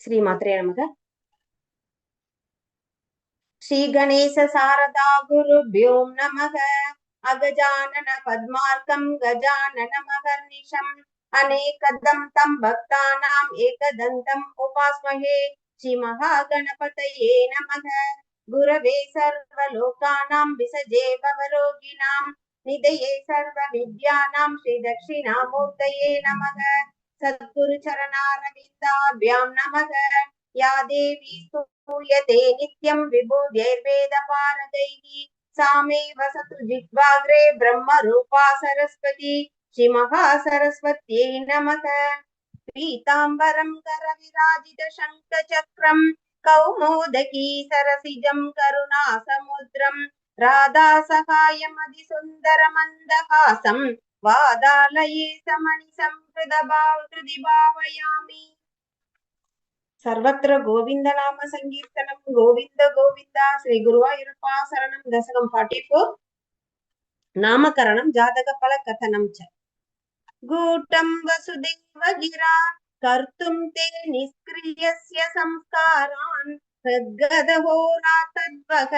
ಶ್ರೀಮಾತ್ರೇ ನಮಗ ಶ್ರೀ ಗಣೇಶ ಶಾರದಾ ಗುರುಭ್ಯೋ ನಮಃ ಅಗಜಾನನ ಪದ್ಮಾರ್ಕಂ ಗಜಾನನ ಮಹರ್ನಿಶಂ ಅನೇಕದಂ ತಂ ಭಕ್ತಾನಾಂ ಏಕದಂತಂ ಉಪಾಸ್ಮಹೇ ಶ್ರೀ ಮಹಾಗಣಪತಯೇ ನಮಃ ಗುರವೇ ಸರ್ವಲೋಕಾನಾಂ ವಿಸಜೇ ಭವರೋಗಿಣಾಂ ನಿಧಯೇ ಸರ್ವ ವಿದ್ಯಾನಾಂ ಶ್ರೀ ದಕ್ಷಿಣಾಮೂರ್ತಯೇ ನಮಃ सद्गुरुचरणारविन्दाभ्यां नमः या देवी स्तूयते नित्यं विभुधेर्वेदपारदैः सा मे वसतु जिह्वाग्रे ब्रह्मरूपा सरस्वती श्रीमहासरस्वत्यै नमः पीताम्बरं करविराजितशङ्खचक्रं कौमोदकी सरसिजं करुणासमुद्रं राधासहायमधिसुन्दरमन्दहासम् வாதாலயே சமணி சம்கிருத பாவ கிருதி பாவயாமி சர்வத்திர கோவிந்த நாம சங்கீர்த்தனம் கோவிந்த கோவிந்தா ஸ்ரீ குருவாயூரப்பா சரணம் தசகம் ஃபார்ட்டி ஃபோர் நாமகரணம் ஜாதக பல கதனம் ச கூட்டம் வசுதேவ கிரா கர்த்தும் தே நிஸ்கிரியஸ்ய சம்ஸ்காரான் ஹத்கதஹோரா தத்வக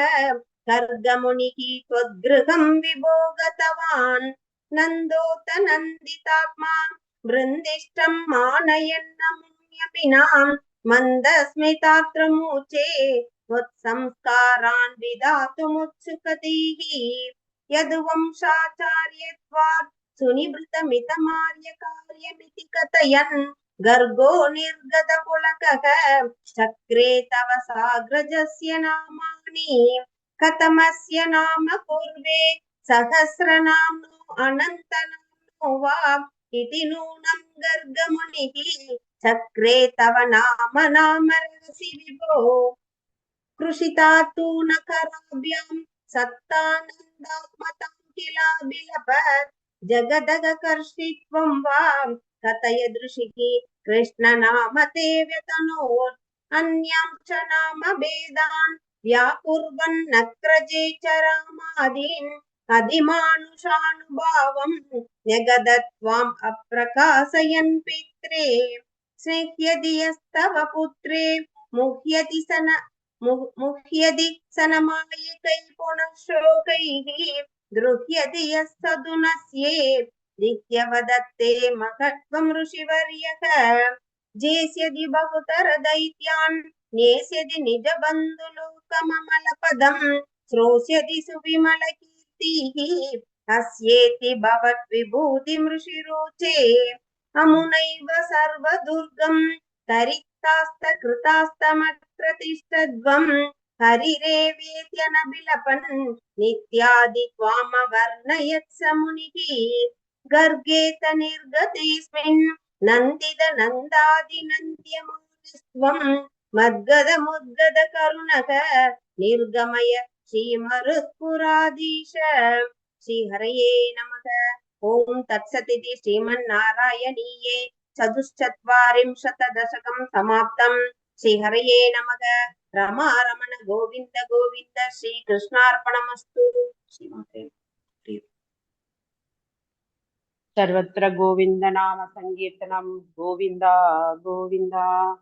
கர்கமுனிகி त्वद्गृहं विभो బృందిష్టం మానయన్నమున్యపినాం మందస్మితాత్రమూచే త్వత్సంస్కారాన్ విధాతుముత్సుకతీః యదువంశాచార్యత్వాత్ సునివృతమితమార్యకార్యమితి కథయన్ గర్గో నిర్గత పులకః చక్రే తవ సాగ్రజస్య నామాని కథమస్య నామ పూర్వే సహస్రనామ్నో అనంతనామ్నో వా ఇది నూనం గర్గముని. చక్రే తవ నామ నామ రహసి విభో కృషితాతూనకరాభ్యాం సత్తానందాత్మతాం కిలాభిలపత్ జగదగకర్షిత్వం వా. కథయ దృషికి కృష్ణ నామ తే వ్యతనోర్. అన్యాం చ నామ భేదాన్ వ్యాకుర్వన్నక్రజే చ రామాదీన్. అధిమానుషానుభావం న్యగదత్వాం అప్రకాశయన్ పిత్రే. స్నేహ్యది యస్తవ పుత్రే. ముహ్యతి సన ముహ్యది సనమాయకై పునఃశోకైః. గృహ్యతి యస్తదునస్యే నిత్యవదత్తే మహత్వం ఋషివర్యః. జేస్యది బహుతర దైత్యాన్. నేస్యది నిజ బంధులోకమమల పదం శ్రోస్యది సువిమలకి కీర్తిః అస్యేతి భవత్ విభూతి మృషిరోచే అమునైవ సర్వదుర్గం తరిక్తాస్త కృతాస్తమత్ర తిష్టద్వం హరిరేవేత్యనబిలపన్ నిత్యాది త్వామవర్ణయత్ సమునిః గర్గేత నిర్గతేస్మిన్ నందిద నందాది నంద్యమానస్త్వం మద్గద ஸ்ரீமருத்புராதீஷ ஸ்ரீஹரையே நமக. ஓம் தத்சதிதி ஸ்ரீமன்னாராயணீயே. சதுச்சத்வாரிம்சததசகம் சமாப்தம். ஸ்ரீஹரையே நமக. ரமா ரமண கோவிந்த கோவிந்த ஸ்ரீ கிருஷ்ணார்ப்பணமஸ்து சர்வத்திர கோவிந்த நாம சங்கீர்த்தனம். கோவிந்தா கோவிந்தா.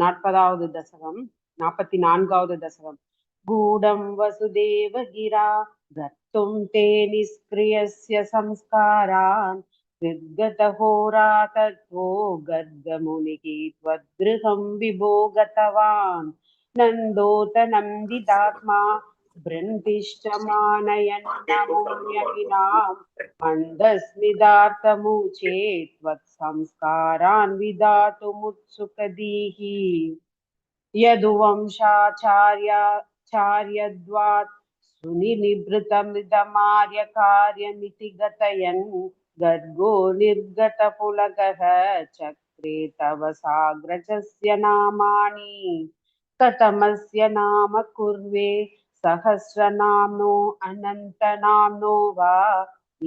நாற்பதாவது தசகம். நாற்பத்தி நான்காவது தசகம். గూఢం వసుదేవగిరా గర్తుం తే నిష్క్రియస్య సంస్కారాన్ నిర్గతహోరాతత్వో గర్గమునికి త్వద్గృహం విభో గతవాన్ నందోతనందితాత్మా భ్రంతిష్టమానయన్నమోన్యకినాం మందస్మిదార్థముచే త్వత్సంస్కారాన్ విధాతుముత్సుకదీహి. యదువంశాచార్య त्वत्संस्कारान् विधातुमुत्सुकदीः यदुवंशाचार्याचार्यद्वात् सुनिनिभृतमिदमार्यकार्यमिति गतयन् गर्गो निर्गतपुलकः चक्रे तव साग्रजस्य नामानि कथमस्य नाम कुर्वे सहस्रनाम्नो अनन्तनाम्नो वा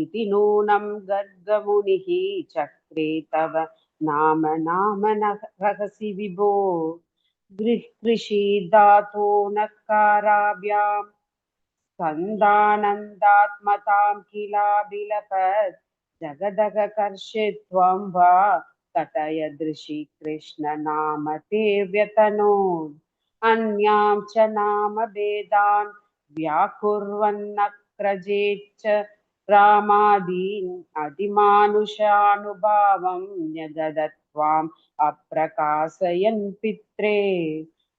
इति नूनं गर्गमुनिः चक्रे तव नाम नाम रहसि विभो तोनकाराभ्यां स्कन्दानन्दात्मतां किलाभिलपत् जगदर्षि जगदगकर्षित्वं वा कथयदृशी कृष्णनाम ते व्यतनो अन्यां च नाम भेदान् व्याकुर्वन्नक्रजेच्च रामादीन् अधिमानुषानुभावं न्यगदत् न्यगदत्वाम् अप्रकाशयन् पित्रे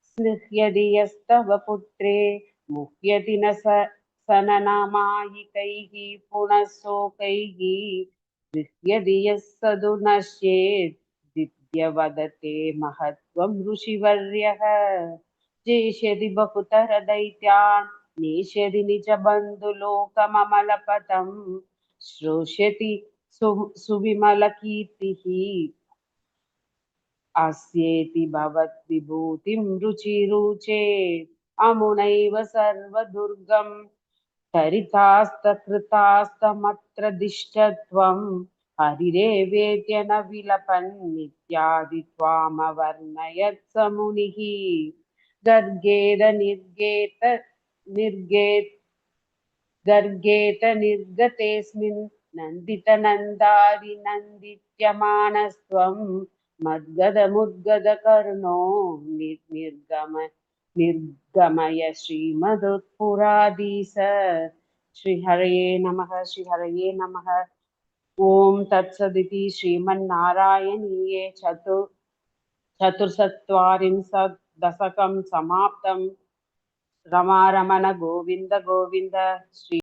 स्निह्यति यस्तव पुत्रे मुह्यति न स सननामायिकैः पुनः शोकैः गृह्यति यः सदु नश्येत् दिव्यवदते महत्त्वं ऋषिवर्यः जेष्यति बहुतर दैत्यान् नेष्यति निजबन्धुलोकममलपथं श्रोष्यति सु सुविमलकीर्तिः అస్యేతి భవద్విభూతిం రుచిరుచే అమునైవ సర్వదుర్గం తరితాస్తకృతాస్తమత్ర దిష్టత్వం హరిరేవేద్య న విలపన్ నిత్యాది త్వామవర్ణయత్ సమునిః గర్గేద నిర్గేత నిర్గేత్ గర్గేత నిర్గతేస్మిన్ నందిత నందారి నందిత్యమానస్త్వం मद्गदमुद्गदकर्णो नि- निर्गम निर्गमय श्रीमदुत्पुराधीश श्रीहरये नमः श्रीहरये नमः ॐ तत्सदिति श्रीमन्नारायणीये चतु चतुर्चत्वारिंशत् दशकं समाप्तं रमारमण गोविन्द गोविन्द श्री